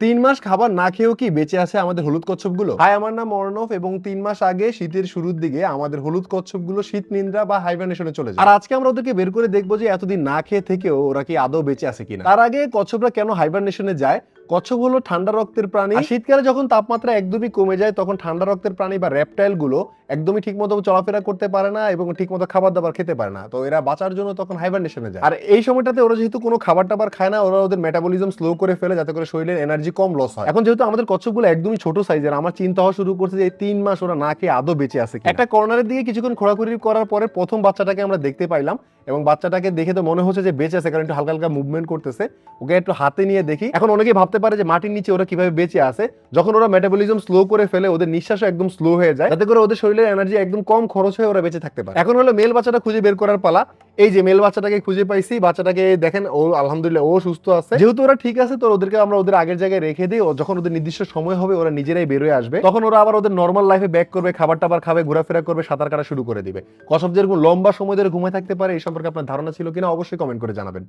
তিন মাস খাবার না খেয়েও কি বেঁচে আছে আমাদের হলুদ কচ্ছপগুলো? হাই আমার নাম অর্ণব এবং তিন মাস আগে শীতের শুরুর দিকে আমাদের হলুদ কচ্ছপগুলো শীত নিন্দ্রা বা হাইবারনেশনে চলে যায়। আর আজকে আমরা ওদেরকে বের করে দেখব যে এতদিন না খেয়ে থেকেও ওরা কি আদৌ বেঁচে আছে কিনা। তার আগে কচ্ছপরা কেন হাইবারনেশনে যায়? কচ্ছপ হলো ঠান্ডা রক্তের প্রাণী। শীতকালে যখন তাপমাত্রা একদমই কমে যায় তখন ঠান্ডা রক্তের প্রাণী বা র্যাপটাইলগুলো একদমই ঠিকমতো চলাফেরা করতে পারে না এবং ঠিকমতো খাবার দাবার খেতে পারে না। তো এরা বাঁচার জন্য তখন হাইবারনেশনে যায়। আর এই সময়টাতে ওরা যেহেতু কোনো খাবার টাবার খায় না ওরা ওদের মেটাবলিজম স্লো করে ফেলে যাতে করে শরীরের এনার্জি কম লস হয়। এখন যেহেতু আমাদের কচ্ছপগুলো একদমই ছোট সাইজের আমার চিন্তা হওয়া শুরু করছে যে এই তিন মাস ওরা না খেয়ে আদৌ বেঁচে আছে একটা কর্নারের দিকে কিছুক্ষণ খোঁড়াখুড়ি করার পরে প্রথম বাচ্চাটাকে আমরা দেখতে পাইলাম এবং বাচ্চাটাকে দেখে তো মনে হচ্ছে যে বেঁচে আছে, কারণ একটু হালকা হালকা মুভমেন্ট করতেছে। ওকে একটু হাতে নিয়ে দেখি। এখন অনেকেই ভাবতে পারে যে মাটির নিচে ওরা কীভাবে বেঁচে আছে। যখন ওরা মেটাবলিজম স্লো করে ফেলে, ওদের নিঃশ্বাসও একদম স্লো হয়ে যায়। যাতে করে ওদের শরীরের এনার্জি একদম কম খরচ হয়ে ওরা বেঁচে থাকতে পারে। এখন হলো মেল বাচ্চাটা খুঁজে বের করার পালা। এই যে মেল বাচ্চাটাকে খুঁজে পাইছি, বাচ্চাটাকে দেখেন, ও আলহামদুলিল্লাহ ও সুস্থ আছে। যেহেতু ওরা ঠিক আছে, তো ওদেরকে আমরা ওদের আগের জায়গায় রেখে দিই। ও যখন ওদের নির্দিষ্ট সময় হবে, ওরা নিজেরাই বেরোয় আসবে। তখন ওরা আবার ওদের নর্মাল লাইফে ব্যাক করবে, খাবার টাবার খাবে, ঘোরাফেরা করবে, সাঁতার কাটা শুরু করে দিবে। কসব যেরকম লম্বা সময় ধরে ঘুমে থাকতে পারে, এই সম্পর্কে আপনার ধারণা ছিল কিনা অবশ্যই কমেন্ট করে জানাবেন।